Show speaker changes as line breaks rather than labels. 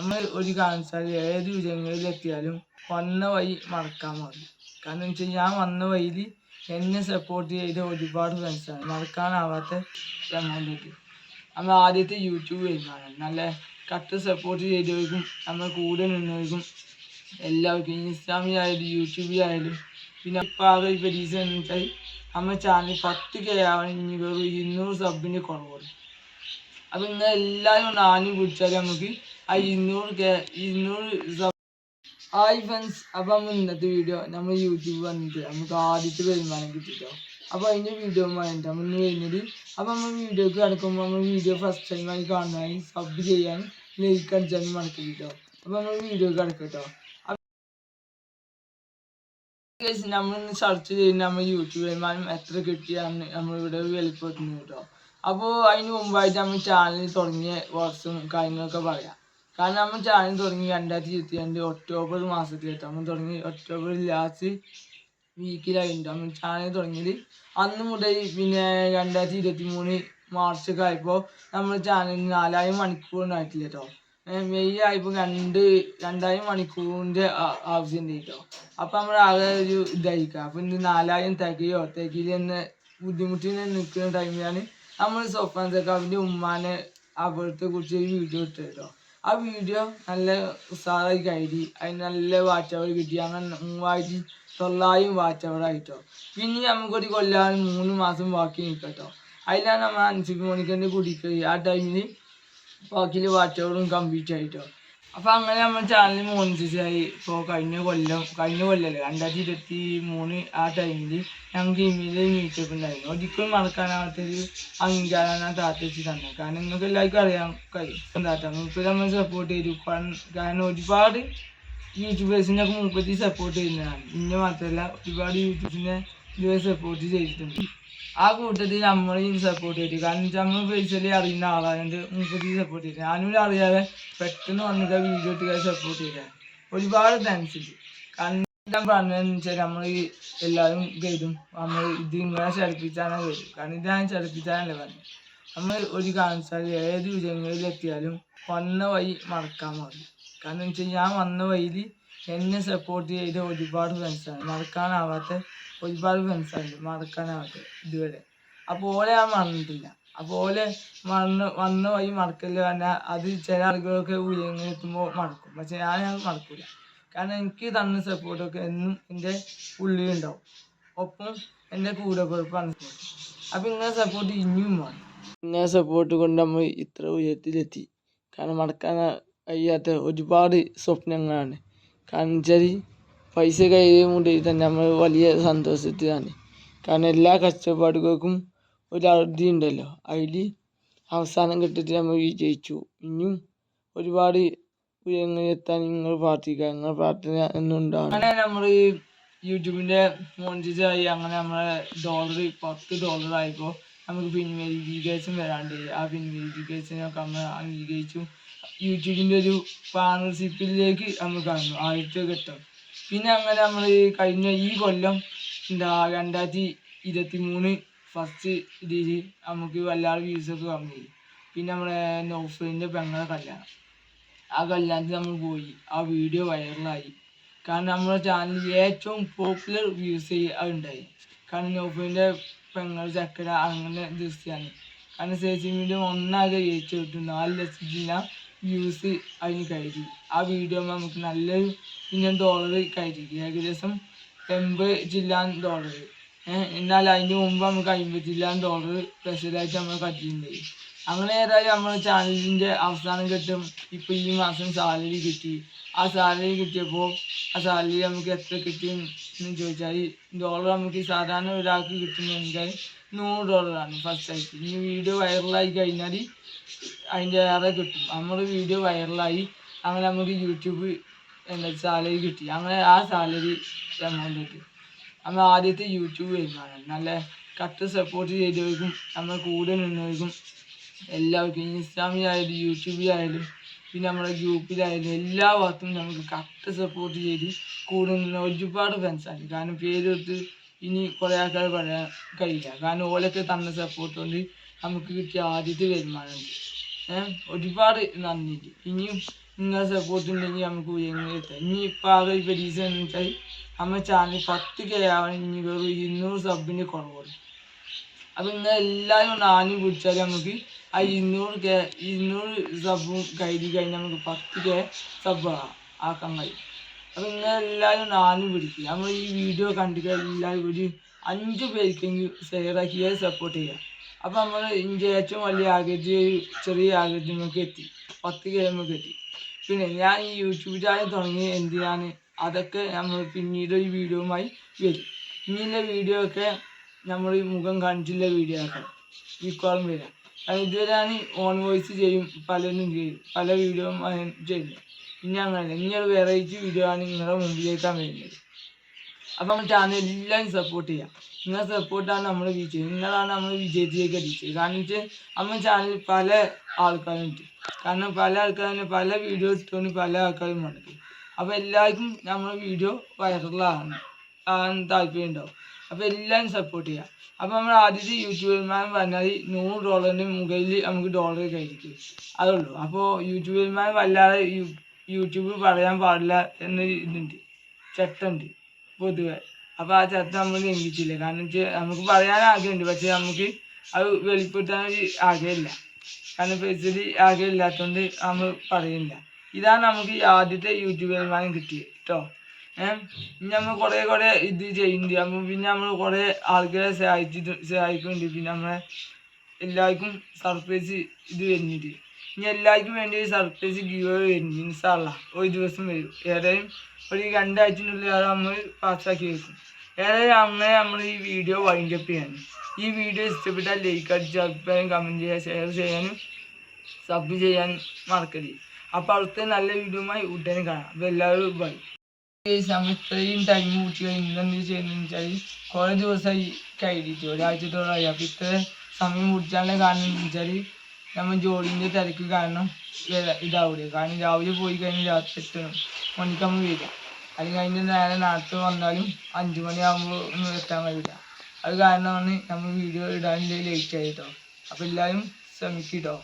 നമ്മൾ ഒരു കാരണവശാലും ഏത് വിജയങ്ങളിലെത്തിയാലും വന്ന വഴി മറക്കാൻ പാടില്ല. കാരണം വെച്ചാൽ ഞാൻ വന്ന വഴിയിൽ എന്നെ സപ്പോർട്ട് ചെയ്ത ഒരുപാട് ഫ്രണ്ട്സാണ് മറക്കാനാവാത്ത എമൗണ്ട് നമ്മൾ ആദ്യത്തെ യൂട്യൂബ് വരുന്നതാണ്. നല്ല കട്ട് സപ്പോർട്ട് ചെയ്തവർക്കും നമ്മൾ കൂടെ നിന്നവർക്കും എല്ലാവർക്കും ഇൻസ്റ്റാമിലായാലും യൂട്യൂബിലായാലും പിന്നെ ഇപ്പോൾ ആകെ പരീക്ഷ എന്ന് വെച്ചാൽ നമ്മുടെ ചാനൽ പത്ത് കെ ആവണം ഇനി വെറും ഇരുന്നൂറ് സബിന്റെ കുറവുള്ളൂ. അപ്പം ഇന്ന് എല്ലാവരും ഒന്ന് ആഞ്ഞു കുടിച്ചാൽ നമുക്ക് ആ ഇരുന്നൂറ് കെ ഇരുന്നൂറ് ഹായ് ഫ്രണ്ട്സ് അപ്പം നമ്മൾ ഇന്നത്തെ വീഡിയോ നമ്മൾ യൂട്യൂബ് വന്നിട്ട് നമുക്ക് ആദ്യത്തെ വരുമാനം കിട്ടിട്ടോ. അപ്പോൾ അതിന്റെ വീഡിയോ വേണ്ട നമ്മൾ വരുന്നത്. അപ്പോൾ നമ്മൾ വീഡിയോക്ക് കിടക്കുമ്പോൾ നമ്മൾ വീഡിയോ ഫസ്റ്റ് ടൈം ആയി കാണുന്നതായി സബ് ചെയ്യാൻ ലൈക്ക് അടിച്ചാൽ മറക്കിട്ടോ അപ്പോൾ നമ്മൾ വീഡിയോ കിടക്കട്ടോ. നമ്മളിന്ന് സെർച്ച് ചെയ്യുന്ന നമ്മൾ യൂട്യൂബ് വരുമാനം എത്ര കിട്ടിയാണ് നമ്മളിവിടെ വെളിപ്പെടുത്തുന്നു കേട്ടോ. അപ്പോൾ അതിന് മുമ്പായിട്ട് നമ്മൾ ചാനൽ തുടങ്ങിയ വർഷം കാര്യങ്ങളൊക്കെ പറയാം. കാരണം നമ്മൾ ചാനൽ തുടങ്ങി രണ്ടായിരത്തി ഇരുപത്തി രണ്ട് ഒക്ടോബർ മാസത്തിൽ നമ്മൾ തുടങ്ങി ഒക്ടോബർ ലാസ്റ്റ് വീക്കിലായിട്ടുണ്ട് നമ്മൾ ചാനൽ തുടങ്ങിയത് അന്ന് മുതൽ പിന്നെ രണ്ടായിരത്തി ഇരുപത്തി മൂന്ന് മാർച്ചൊക്കെ ആയപ്പോൾ നമ്മൾ ചാനലിന് നാലായിരം മണിക്കൂറിനായിട്ടില്ല കേട്ടോ മെയ് ആയപ്പോൾ രണ്ട് രണ്ടായിരം മണിക്കൂറിന്റെ ആവശ്യമുണ്ട് കേട്ടോ അപ്പം നമ്മൾ ആകെ ഒരു ഇതായിരിക്കുക അപ്പം ഇന്ന് നാലായിരം തികയോ എന്ന ബുദ്ധിമുട്ടിൽ നിൽക്കുന്ന ടൈമിലാണ് നമ്മൾ സോഫാൻ ഉമ്മാനെ അപകടത്തെ കുറിച്ച് ഒരു വീഡിയോ ഇട്ടത് കേട്ടോ ആ വീഡിയോ നല്ല ഉഷാറായി കഴിഞ്ഞി അതിന് നല്ല വാച്ച് അവർ കിട്ടി. അങ്ങനെ മൂവായിരത്തി തൊള്ളായിരം ആയിട്ടോ. പിന്നെ നമുക്കൊരു കൊല്ലാൻ മൂന്ന് മാസം ബാക്കി നിൽക്കട്ടോ. അതിലാണ് നമ്മൾ അൻസിബ് മോണിക്കന്റെ കുടിക്കുക ആ ടൈമിൽ ബാക്കിയിൽ വാച്ച് അവറും കംപ്ലീറ്റ് ആയിട്ടോ. അപ്പോൾ അങ്ങനെ നമ്മൾ ചാനൽ മോണിറ്റൈസായി ഇപ്പോൾ കഴിഞ്ഞ കൊല്ലം കഴിഞ്ഞ കൊല്ലല്ല രണ്ടായിരത്തി ഇരുപത്തി മൂന്ന് ആ ടൈമിൽ ഞങ്ങൾക്ക് ഇമെയിൽ മീറ്റപ്പ് ഉണ്ടായിരുന്നു ഒരിക്കലും മറക്കാനാവാത്തൊരു അംഗീകാരമാണ് ആ താത്ത വെച്ച് തന്നെ കാരണം നിങ്ങൾക്ക് എല്ലാവർക്കും അറിയാം കഴിയും താത്ത. മൂപ്പര് നമ്മൾ സപ്പോർട്ട് ചെയ്തു. കാരണം ഒരുപാട് യൂട്യൂബേഴ്സിനൊക്കെ മുപ്പത്തി സപ്പോർട്ട് ചെയ്യുന്നതാണ്. ഇന്നെ മാത്രമല്ല ഒരുപാട് യൂട്യൂബിനെ ഇതുവരെ സപ്പോർട്ട് ചെയ്തിട്ടുണ്ട്. ആ കൂട്ടത്തിൽ നമ്മളെയും സപ്പോർട്ട് ചെയ്തു. കാരണം വെച്ചാൽ നമ്മൾ പേഴ്സണലി അറിയുന്ന ആളായതുകൊണ്ട് മുപ്പത്തി സപ്പോർട്ട് ചെയ്തു. ഞാനും അറിയാതെ പെട്ടെന്ന് വന്നിട്ട് വീഡിയോ ഇട്ട് സപ്പോർട്ട് ചെയ്ത ഒരുപാട് താങ്ക്സ് കാരണം ഞാൻ പറഞ്ഞതെന്ന് വെച്ചാൽ നമ്മൾ എല്ലാവരും കരുതും നമ്മൾ ഇത് ഇങ്ങനെ ചലിപ്പിച്ചാണ് കരുതും കാരണം ഇത് ഞാൻ ചലിപ്പിച്ചാനല്ലേ പറഞ്ഞു നമ്മൾ ഒരു കാരണവശാൽ ഏത് വിജയങ്ങളിലെത്തിയാലും വന്ന വഴി മറക്കാൻ പാടില്ല. കാരണം വെച്ചാൽ ഞാൻ വന്ന വഴിയിൽ എന്നെ സപ്പോർട്ട് ചെയ്ത ഒരുപാട് ഫ്രണ്ട്സാണ് മറക്കാനാവാത്ത ഒരുപാട് ഫ്രണ്ട്സുണ്ട് മറക്കാനാവാത്ത ഇതുവരെ. അപ്പോൾ ഓലെ ഞാൻ മറന്നിട്ടില്ല. അപ്പോൾ ഓലെ മറന്ന് വന്ന വഴി മറക്കല്ല പറഞ്ഞാൽ അത് ചില ആളുകളൊക്കെ ഉയർന്നെത്തുമ്പോൾ മറക്കും. പക്ഷെ ഞാൻ അത് മറക്കില്ല കാരണം എനിക്ക് തന്ന സപ്പോർട്ടൊക്കെ എന്നും എന്റെ ഉള്ളിലുണ്ടാവും ഒപ്പം എന്റെ കൂടെ കുഴപ്പമാണ് അപ്പം ഇങ്ങനെ സപ്പോർട്ട് ഇനിയും വേണം. ഇങ്ങനെ സപ്പോർട്ട് കൊണ്ട് നമ്മൾ ഇത്ര ഉയരത്തിലെത്തി. കാരണം മറക്കാൻ കഴിയാത്ത ഒരുപാട് സ്വപ്നങ്ങളാണ്. വെച്ചാൽ പൈസ കയ്യിൽ മുതൽ തന്നെ. നമ്മൾ വലിയ സന്തോഷത്തിലാണ്. കാരണം എല്ലാ കഷ്ടപ്പാടുകൾക്കും ഒരു അറുതി ഉണ്ടല്ലോ. അതിൽ അവസാനം ഘട്ടത്തിൽ നമ്മൾ വിജയിച്ചു. ഇനിയും ഒരുപാട് ഉയരങ്ങളിലെത്താൻ നിങ്ങൾ പ്രാർത്ഥിക്കുക. നിങ്ങൾ പ്രാർത്ഥന എന്നുണ്ടാവും അങ്ങനെ നമ്മൾ യൂട്യൂബിന്റെ മോണിറ്റൈസായി അങ്ങനെ നമ്മളെ ഡോളർ പത്ത് ഡോളർ ആയപ്പോൾ നമുക്ക് പിൻവലിക്കേഷൻ വരാണ്ട്. ആ പിൻവലിക്കേഷനൊക്കെ നമ്മൾ അംഗീകരിച്ചു. യൂട്യൂബിന്റെ ഒരു പാർട്ണർഷിപ്പിലേക്ക് നമ്മൾ കാണുന്നു ആദ്യത്തെ ഘട്ടം പിന്നെ അങ്ങനെ നമ്മൾ കഴിഞ്ഞ ഈ കൊല്ലം എന്താ രണ്ടായിരത്തി ഇരുപത്തി മൂന്ന് ഫസ്റ്റ് ഇതിൽ നമുക്ക് വല്ലാതെ വ്യൂസൊക്കെ വന്നു പിന്നെ നമ്മളെ നൗഫലിന്റെ പെങ്ങളെ കല്യാണം. ആ കല്യാണത്തിൽ നമ്മൾ പോയി. ആ വീഡിയോ വൈറലായി കാരണം നമ്മുടെ ചാനലിൽ ഏറ്റവും പോപ്പുലർ വ്യൂസ് ഉണ്ടായി. കാരണം നൗഫലിന്റെ പെങ്ങൾ ചക്കര അങ്ങനെ ദിവസമാണ്. കാരണം സോഷ്യൽ മീഡിയ ഒന്നാകെ ജയിച്ചു കിട്ടും നാല് ലക്ഷത്തിന വ്യൂസ് അതിന് കയറ്റി. ആ വീഡിയോ നമുക്ക് നല്ലൊരു പിന്നെ ഡോളർ കയറ്റി. ഏകദേശം എൺപത് ജില്ലാൻ ഡോളർ എന്നാൽ അതിന് മുമ്പ് നമുക്ക് അമ്പത് ജില്ലാൻ ഡോളർ സ്പെഷ്യലായിട്ട് നമ്മൾ കട്ടിയിട്ടുണ്ടായി അങ്ങനെ ഏതായാലും നമ്മുടെ ചാനലിന്റെ അവസാനം ഘട്ടം ഇപ്പോൾ ഈ മാസം സാലറി കിട്ടി. ആ സാലറി കിട്ടിയപ്പോൾ ആ സാലറി നമുക്ക് എത്ര കിട്ടി എന്ന് ചോദിച്ചാൽ ഡോളർ നമുക്ക് സാധാരണ ഒരാൾക്ക് കിട്ടുന്നുണ്ടെങ്കിൽ നൂറ് ഡോളറാണ് ഫസ്റ്റ് ഇനി വീഡിയോ വൈറലായി കഴിഞ്ഞാൽ അതിന്റെ ഏറെ കിട്ടും. നമ്മൾ വീഡിയോ വൈറലായി അങ്ങനെ നമുക്ക് യൂട്യൂബ് എന്താ സാലറി കിട്ടി. അങ്ങനെ ആ സാലറി എമൗണ്ട് കിട്ടി. നമ്മൾ ആദ്യത്തെ യൂട്യൂബ് വരുമാനം നല്ല കട്ട് സപ്പോർട്ട് ചെയ്തവർക്കും നമ്മൾ കൂടെ നിന്നവർക്കും എല്ലാവർക്കും ഇൻസ്റ്റാമിലായാലും യൂട്യൂബിലായാലും പിന്നെ നമ്മുടെ ഗ്രൂപ്പിലായാലും എല്ലാ ഭാഗത്തും നമുക്ക് കറക്റ്റ് സപ്പോർട്ട് ചെയ്ത് കൂടെ നിന്ന് ഒരുപാട് ഫ്രണ്ട്സാണ് കാരണം പേരെടുത്ത് ഇനി കുറേ ആൾക്കാർ പറയാൻ കഴിയില്ല. കാരണം ഓലൊക്കെ തന്ന സപ്പോർട്ട് കൊണ്ട് നമുക്ക് കിട്ടിയ ആദ്യത്തെ വരുമാനമുണ്ട് ഏഹ് ഒരുപാട് നന്ദിയുണ്ട്. ഇനിയും നിങ്ങളെ സപ്പോർട്ട് ഉണ്ടെങ്കിൽ നമുക്ക് ഉയർന്നു എത്താം ഇനി ഇപ്പോൾ ആകെ ഇപ്പോൾ റീസൺ വെച്ചാൽ നമ്മുടെ ചാനൽ പത്ത് കെ ആവാൻ ഇനി വെറും ഇരുന്നൂറ് സബിന്റെ കുറവുള്ളൂ. അപ്പം നിങ്ങൾ എല്ലാവരും ഒന്ന് ആഞ്ഞു പിടിച്ചാൽ നമുക്ക് ആ ഇരുന്നൂറ് കെ ഇരുന്നൂറ് സബും കയറി കഴിഞ്ഞാൽ നമുക്ക് പത്ത് കെ സബ് ആക്കാൻ കഴിയും. അപ്പം നിങ്ങൾ എല്ലാവരും ആഞ്ഞു പിടിക്കുക നമ്മൾ ഈ വീഡിയോ കണ്ടിട്ട് എല്ലാവരും ഒരു അഞ്ച് പേർക്കെങ്കിലും ആക്കി സപ്പോർട്ട് ചെയ്യുക അപ്പം നമ്മൾ ഇന്ത്യ ഏറ്റവും വലിയ ആഗ്രഹത്തിൽ ചെറിയ ആഗ്രഹത്തിൽ നമുക്ക് എത്തി. പത്ത് കിലോമീറ്റർ എത്തി. പിന്നെ ഞാൻ ഈ യൂട്യൂബ് ചാനൽ തുടങ്ങി എന്തിനാണ് അതൊക്കെ നമ്മൾ പിന്നീട് ഒരു വീഡിയോയുമായി വരും. ഇനിയുള്ള വീഡിയോ ഒക്കെ നമ്മൾ ഈ മുഖം കാണിച്ചുള്ള വീഡിയോ ആക്കാം മിക്കവാറും വരാം. കാരണം ഇതുവരെ ഞാൻ ഓൺ വോയിസ് ചെയ്യും പലരും ചെയ്യും പല വീഡിയോ ചെയ്യുന്നു ഇനി അങ്ങനെ ഇനി ഒരു വെറൈറ്റി വീഡിയോ ആണ് നിങ്ങളുടെ മുമ്പിലേക്കാണ് വരുന്നത്. അപ്പം നമ്മൾ ചാനൽ എല്ലാവരും സപ്പോർട്ട് ചെയ്യാം. നിങ്ങളെ സപ്പോർട്ടാണ് നമ്മൾ വിജയം നിങ്ങളാണ് നമ്മൾ വിജയത്തിലേക്ക് എത്തിച്ചത് കാരണം വെച്ചാൽ നമ്മൾ ചാനലിൽ പല ആൾക്കാരുണ്ട് കാരണം പല ആൾക്കാരും പല വീഡിയോ ഇട്ടുകൊണ്ട് പല ആൾക്കാരും ഉണ്ട് അപ്പോൾ എല്ലാവർക്കും നമ്മൾ വീഡിയോ വൈറലാണ് ആകാൻ താല്പര്യം ഉണ്ടാവും അപ്പോൾ എല്ലാവരും സപ്പോർട്ട് ചെയ്യാം. അപ്പോൾ നമ്മൾ ആദ്യത്തെ യൂട്യൂബർമാൻ പറഞ്ഞാൽ നൂറ് ഡോളറിന്റെ മുകളിൽ നമുക്ക് ഡോളർ കഴിക്കും അതുള്ളൂ അപ്പോൾ യൂട്യൂബർമാൻ വല്ലാതെ യൂട്യൂബ് പറയാൻ പാടില്ല എന്ന ഇതുണ്ട്. ചട്ടമുണ്ട് പൊതുവെ. അപ്പോൾ ആ ചട്ടം നമ്മൾ ലംഘിച്ചില്ല. കാരണം വെച്ചാൽ നമുക്ക് പറയാൻ ആഗ്രഹമുണ്ട്. പക്ഷേ നമുക്ക് അത് വെളിപ്പെടുത്താൻ ഒരു ആഗ്രഹമില്ല. കാരണം പരിസ്ഥിതി ആഗ്രഹം ഇല്ലാത്തതുകൊണ്ട് നമ്മൾ പറയുന്നില്ല. ഇതാണ് നമുക്ക് ആദ്യത്തെ യൂട്യൂബ് വരുമാനം കിട്ടിയത് കേട്ടോ ഏഹ് നമ്മൾ കുറേ കുറേ ഇത് ചെയ്യുന്നുണ്ട്. അപ്പം പിന്നെ നമ്മൾ കുറേ ആൾക്കാരെ സഹായിച്ചിട്ട് സഹായിക്കുന്നുണ്ട്. പിന്നെ നമ്മളെ എല്ലാവർക്കും സർപ്രൈസ് ഇത് വരുന്നുണ്ട്. ഇനി എല്ലാവർക്കും വേണ്ടി ഒരു സർപ്രൈസ് ഗീവ് വരുന്നുണ്ട് ഇൻഷാല്ല ഒരു ദിവസം വരും. ഏതായാലും ഒരു രണ്ടാഴ്ചനുള്ളിൽ അത് നമ്മൾ പാസ്സാക്കി വെക്കും. ഏതായാലും അങ്ങനെ നമ്മൾ ഈ വീഡിയോ വൈൻഡ് അപ്പ് ചെയ്യാൻ ഈ വീഡിയോ ഇഷ്ടപ്പെട്ടാൽ ലൈക്ക് അടിച്ച് അഭിപ്രായം കമന്റ് ചെയ്യാൻ ഷെയർ ചെയ്യാനും സബ് ചെയ്യാൻ മറക്കരുത്. അപ്പോൾ അടുത്ത നല്ല വീഡിയോയുമായി ഉടനെ കാണാം. അപ്പോൾ എല്ലാവരും ബൈ നമ്മൾ ഇത്രയും ടൈം കൂട്ടി ഇന്നെന്ത് ചെയ്യുന്നതെന്ന് വെച്ചാൽ കുറേ ദിവസമായി കഴിഞ്ഞിട്ട് ഒരാഴ്ചത്തോളമായി അപ്പോൾ ഇത്ര സമയം കൂട്ടിച്ചാലുള്ള കാരണം എന്ന് വെച്ചാൽ നമ്മൾ ജോലിന്റെ തിരക്ക് കാരണം ഇതാവില്ല ഇതാവൂലേ. കാരണം രാവിലെ പോയി കഴിഞ്ഞാൽ രാത്രി എട്ട് മണിക്ക് നമ്മൾ വരിക. അല്ലെങ്കിൽ അതിന്റെ നേരെ നേരത്തെ വന്നാലും അഞ്ച് മണിയാകുമ്പോൾ ഒന്നും എത്താൻ കഴിയില്ല അത് കാരണമാണ് നമ്മൾ വീഡിയോ ഇടാൻ ലേറ്റ് ആയിട്ടോ അപ്പോൾ എല്ലാവരും ശ്രമിക്കും കേട്ടോ